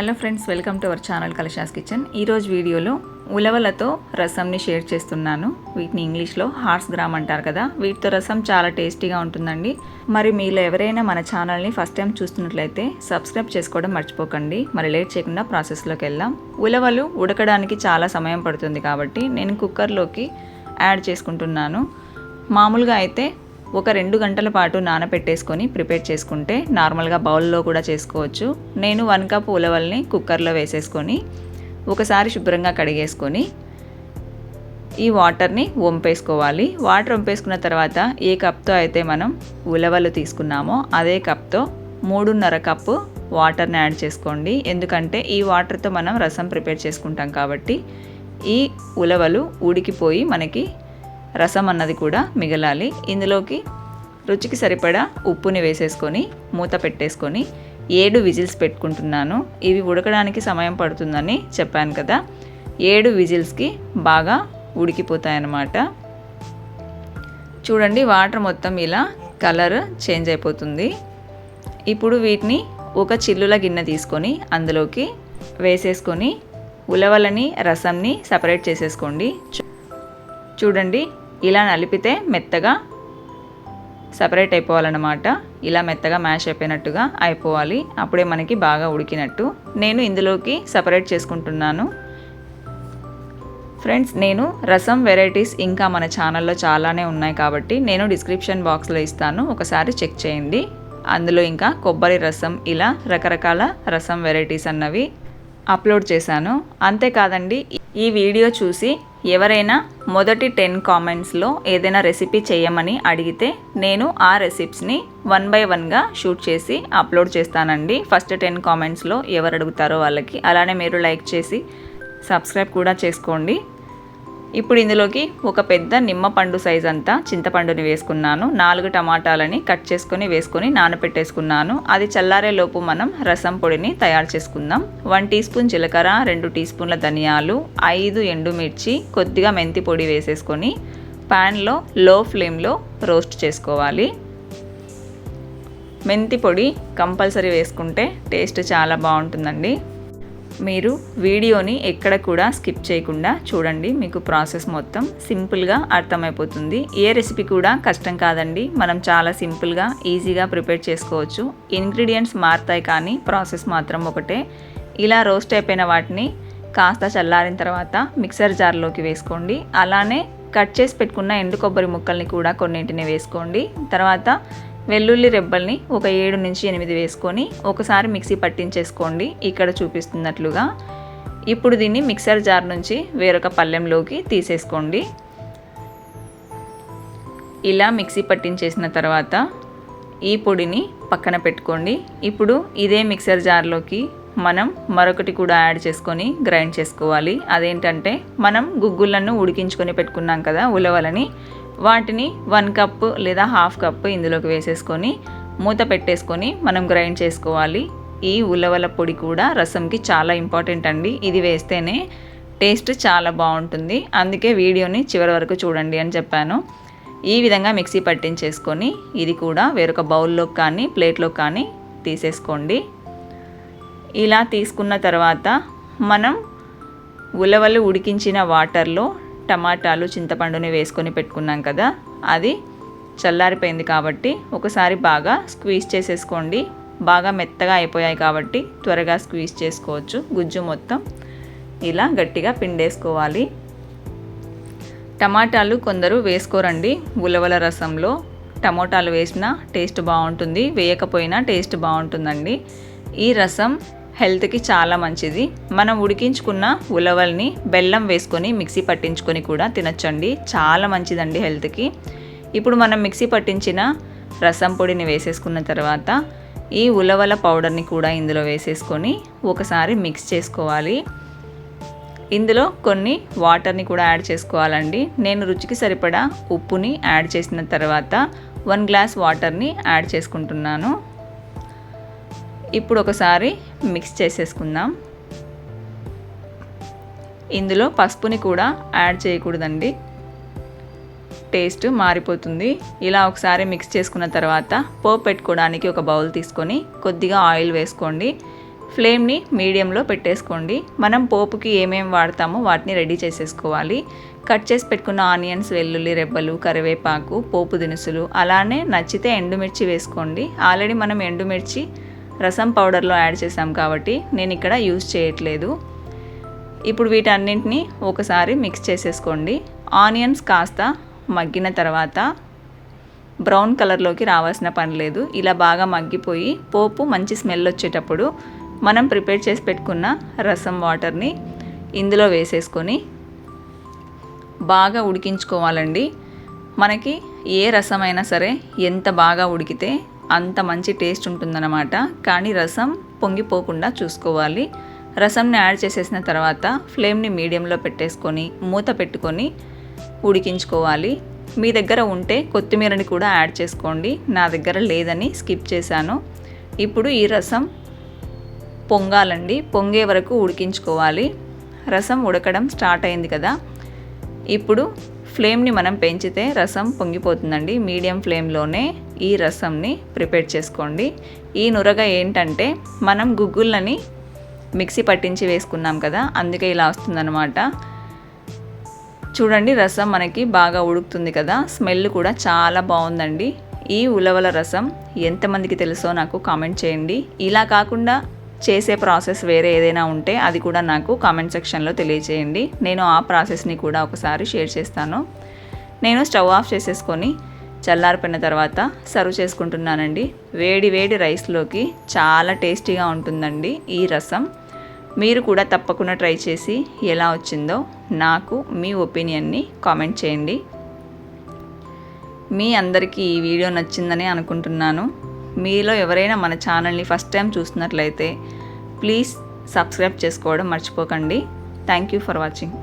Hello friends welcome to our channel Kalasha's kitchen. ఈరోజు వీడియోలో ఉలవలతో రసంని share చేస్తున్నాను. వీటిని ఇంగ్లీష్లో హార్స్ గ్రామ్ అంటారు కదా. వీటితో రసం చాలా టేస్టీగా ఉంటుందండి. మరి మీలో ఎవరైనా మన ఛానల్ని ఫస్ట్ టైం చూస్తున్నట్లయితే సబ్స్క్రైబ్ చేసుకోవడం మర్చిపోకండి. మరి లేట్ చేయకుండా ప్రాసెస్లోకి వెళ్దాం. ఉలవలు ఉడకడానికి చాలా సమయం పడుతుంది కాబట్టి నేను కుక్కర్లోకి యాడ్ చేసుకుంటున్నాను. మామూలుగా అయితే ఒక రెండు గంటల పాటు నానబెట్టేసుకొని ప్రిపేర్ చేసుకుంటే నార్మల్గా బౌల్లో కూడా చేసుకోవచ్చు. నేను వన్ కప్ ఉలవల్ని కుక్కర్లో వేసేసుకొని ఒకసారి శుభ్రంగా కడిగేసుకొని ఈ వాటర్ని వంపేసుకోవాలి. వాటర్ వంపేసుకున్న తర్వాత ఏ కప్తో అయితే మనం ఉలవలు తీసుకున్నామో అదే కప్తో మూడున్నర కప్పు వాటర్ని యాడ్ చేసుకోండి. ఎందుకంటే ఈ వాటర్తో మనం రసం ప్రిపేర్ చేసుకుంటాం కాబట్టి ఈ ఉలవలు ఉడికిపోయి మనకి రసం అన్నది కూడా మిగలాలి. ఇందులోకి రుచికి సరిపడా ఉప్పుని వేసేసుకొని మూత పెట్టేసుకొని ఏడు విజిల్స్ పెట్టుకుంటున్నాను. ఇవి ఉడకడానికి సమయం పడుతుందని చెప్పాను కదా. ఏడు విజిల్స్కి బాగా ఉడికిపోతాయన్నమాట. చూడండి వాటర్ మొత్తం ఇలా కలర్ చేంజ్ అయిపోతుంది. ఇప్పుడు వీటిని ఒక చిల్లుల గిన్నె తీసుకొని అందులోకి వేసేసుకొని ఉలవలని రసంని సపరేట్ చేసేసుకోండి. చూడండి ఇలా నలిపితే మెత్తగా సపరేట్ అయిపోవాలన్నమాట. ఇలా మెత్తగా మ్యాష్ అయిపోయినట్టుగా అయిపోవాలి. అప్పుడే మనకి బాగా ఉడికినట్టు. నేను ఇందులోకి సపరేట్ చేసుకుంటున్నాను. ఫ్రెండ్స్ నేను రసం వెరైటీస్ ఇంకా మన ఛానల్లో చాలానే ఉన్నాయి కాబట్టి నేను డిస్క్రిప్షన్ బాక్స్లో ఇస్తాను. ఒకసారి చెక్ చేయండి. అందులో ఇంకా కొబ్బరి రసం ఇలా రకరకాల రసం వెరైటీస్ అన్నవి అప్లోడ్ చేశాను. అంతేకాదండి ఈ వీడియో చూసి ఎవరైనా మొదటి టెన్ కామెంట్స్లో ఏదైనా రెసిపీ చేయమని అడిగితే నేను ఆ రెసిప్స్ని వన్ బై వన్గా షూట్ చేసి అప్లోడ్ చేస్తానండి. ఫస్ట్ టెన్ కామెంట్స్లో ఎవరు అడుగుతారో వాళ్ళకి. అలానే మీరు లైక్ చేసి సబ్స్క్రైబ్ కూడా చేసుకోండి. ఇప్పుడు ఇందులోకి ఒక పెద్ద నిమ్మ పండు సైజ్ అంతా చింతపండుని వేసుకున్నాను. నాలుగు టమాటాలని కట్ చేసుకొని వేసుకొని నానబెట్టేసుకున్నాను అది చల్లారే లోపు మనం రసం పొడిని తయారు చేసుకుందాం. వన్ టీ స్పూన్ జీలకర్ర రెండు టీ స్పూన్ల ధనియాలు ఐదు ఎండుమిర్చి కొద్దిగా మెంతి పొడి వేసేసుకొని ప్యాన్లో లో ఫ్లేమ్లో రోస్ట్ చేసుకోవాలి. మెంతి పొడి కంపల్సరీ వేసుకుంటే టేస్ట్ చాలా బాగుంటుందండి. మీరు వీడియోని ఎక్కడ కూడా స్కిప్ చేయకుండా చూడండి. మీకు ప్రాసెస్ మొత్తం సింపుల్గా అర్థమైపోతుంది. ఏ రెసిపీ కూడా కష్టం కాదండి. మనం చాలా సింపుల్గా ఈజీగా ప్రిపేర్ చేసుకోవచ్చు. ఇంగ్రీడియంట్స్ మారుతాయి కానీ ప్రాసెస్ మాత్రం ఒకటే. ఇలా రోస్ట్ అయిపోయిన వాటిని కాస్త చల్లారిన తర్వాత మిక్సర్ జార్లోకి వేసుకోండి. అలానే కట్ చేసి పెట్టుకున్న ఎండు కొబ్బరి ముక్కల్ని కూడా కొన్నింటిని వేసుకోండి. తర్వాత వెల్లుల్లి రెబ్బల్ని ఒక ఏడు నుంచి ఎనిమిది వేసుకొని ఒకసారి మిక్సీ పట్టించేసుకోండి. ఇక్కడ చూపిస్తున్నట్లుగా ఇప్పుడు దీన్ని మిక్సర్ జార్ నుంచి వేరొక పళ్ళెంలోకి తీసేసుకోండి. ఇలా మిక్సీ పట్టించేసిన తర్వాత ఈ పొడిని పక్కన పెట్టుకోండి. ఇప్పుడు ఇదే మిక్సర్ జార్లోకి మనం మరొకటి కూడా యాడ్ చేసుకొని గ్రైండ్ చేసుకోవాలి. అదేంటంటే మనం గుగ్గులను ఉడికించుకొని పెట్టుకున్నాం కదా ఉలవలని. వాటిని వన్ కప్పు లేదా హాఫ్ కప్ ఇందులోకి వేసేసుకొని మూత పెట్టేసుకొని మనం గ్రైండ్ చేసుకోవాలి. ఈ ఉలవల పొడి కూడా రసంకి చాలా ఇంపార్టెంట్ అండి. ఇది వేస్తేనే టేస్ట్ చాలా బాగుంటుంది. అందుకే వీడియోని చివరి వరకు చూడండి అని చెప్పాను. ఈ విధంగా మిక్సీ పట్టించేసుకొని ఇది కూడా వేరొక బౌల్లో కానీ ప్లేట్లో కానీ తీసేసుకోండి. ఇలా తీసుకున్న తర్వాత మనం ఉలవలు ఉడికించిన వాటర్లో టమాటాలు చింతపండుని వేసుకొని పెట్టుకున్నాం కదా అది చల్లారిపోయింది కాబట్టి ఒకసారి బాగా స్క్వీజ్ చేసేసుకోండి. బాగా మెత్తగా అయిపోయాయి కాబట్టి త్వరగా స్క్వీజ్ చేసుకోవచ్చు. గుజ్జు మొత్తం ఇలా గట్టిగా పిండేసుకోవాలి. టమాటాలు కొందరు వేసుకోరండి ఉలవల రసంలో. టమోటాలు వేసినా టేస్ట్ బాగుంటుంది వేయకపోయినా టేస్ట్ బాగుంటుందండి. ఈ రసం హెల్త్కి చాలా మంచిది. మనం ఉడికించుకున్న ఉలవల్ని బెల్లం వేసుకొని మిక్సీ పట్టించుకొని కూడా తినచ్చండి. చాలా మంచిదండి హెల్త్కి. ఇప్పుడు మనం మిక్సీ పట్టించిన రసం పొడిని వేసేసుకున్న తర్వాత ఈ ఉలవల పౌడర్ని కూడా ఇందులో వేసేసుకొని ఒకసారి మిక్స్ చేసుకోవాలి. ఇందులో కొన్ని వాటర్ని కూడా యాడ్ చేసుకోవాలండి. నేను రుచికి సరిపడా ఉప్పుని యాడ్ చేసిన తర్వాత వన్ గ్లాస్ వాటర్ని యాడ్ చేసుకుంటున్నాను. ఇప్పుడు ఒకసారి మిక్స్ చేసేసుకుందాం. ఇందులో పసుపుని కూడా యాడ్ చేయకూడదండి. టేస్ట్ మారిపోతుంది. ఇలా ఒకసారి మిక్స్ చేసుకున్న తర్వాత పోపు పెట్టుకోవడానికి ఒక బౌల్ తీసుకొని కొద్దిగా ఆయిల్ వేసుకోండి. ఫ్లేమ్ని మీడియంలో పెట్టేసుకోండి. మనం పోపుకి ఏమేమి వాడతామో వాటిని రెడీ చేసేసుకోవాలి. కట్ చేసి పెట్టుకున్న ఆనియన్స్ వెల్లుల్లి రెబ్బలు కరివేపాకు పోపు దినుసులు అలానే నచ్చితే ఎండుమిర్చి వేసుకోండి. ఆల్రెడీ మనం ఎండుమిర్చి రసం పౌడర్లో యాడ్ చేసాం కాబట్టి నేను ఇక్కడ యూజ్ చేయట్లేదు. ఇప్పుడు వీటన్నింటినీ ఒకసారి మిక్స్ చేసేసుకోండి. ఆనియన్స్ కాస్త మగ్గిన తర్వాత బ్రౌన్ కలర్లోకి రావాల్సిన పని లేదు. ఇలా బాగా మగ్గిపోయి పోపు మంచి స్మెల్ వచ్చేటప్పుడు మనం ప్రిపేర్ చేసి పెట్టుకున్న రసం వాటర్ని ఇందులో వేసేసుకొని బాగా ఉడికించుకోవాలండి. మనకి ఏ రసం అయినా సరే ఎంత బాగా ఉడికితే అంత మంచి టేస్ట్ ఉంటుందన్నమాట. కానీ రసం పొంగిపోకుండా చూసుకోవాలి. రసంని యాడ్ చేసేసిన తర్వాత ఫ్లేమ్ని మీడియంలో పెట్టేసుకొని మూత పెట్టుకొని ఉడికించుకోవాలి. మీ దగ్గర ఉంటే కొత్తిమీరని కూడా యాడ్ చేసుకోండి. నా దగ్గర లేదని స్కిప్ చేశాను. ఇప్పుడు ఈ రసం పొంగాలండి. పొంగే వరకు ఉడికించుకోవాలి. రసం ఉడకడం స్టార్ట్ అయింది కదా. ఇప్పుడు ఫ్లేమ్ని మనం పెంచితే రసం పొంగిపోతుందండి. మీడియం ఫ్లేమ్లోనే. ఈ రసంని ప్రిపేర్ చేసుకోండి. ఈ నురగ ఏంటంటే మనం గుగ్గుళ్ళని మిక్సీ పట్టించి వేసుకున్నాం కదా అందుకే ఇలా వస్తుందన్నమాట. చూడండి రసం మనకి బాగా ఉడుకుతుంది కదా స్మెల్ కూడా చాలా బాగుందండి. ఈ ఉలవల రసం ఎంతమందికి తెలుసో నాకు కామెంట్ చేయండి. ఇలా కాకుండా చేసే ప్రాసెస్ వేరే ఏదైనా ఉంటే అది కూడా నాకు కామెంట్ సెక్షన్లో తెలియచేయండి. నేను ఆ ప్రాసెస్ని కూడా ఒకసారి షేర్ చేస్తాను. నేను స్టవ్ ఆఫ్ చేసేసుకొని చల్లారిపోయిన తర్వాత సర్వ్ చేసుకుంటున్నానండి. వేడి వేడి రైస్లోకి చాలా టేస్టీగా ఉంటుందండి ఈ రసం. మీరు కూడా తప్పకుండా ట్రై చేసి ఎలా వచ్చిందో నాకు మీ ఒపీనియన్ని కామెంట్ చేయండి. మీ అందరికీ ఈ వీడియో నచ్చిందని అనుకుంటున్నాను. మీలో ఎవరైనా మన ఛానల్ని ఫస్ట్ టైం చూస్తున్నట్లయితే ప్లీజ్ సబ్స్క్రైబ్ చేసుకోవడం మర్చిపోకండి. Thank you for watching.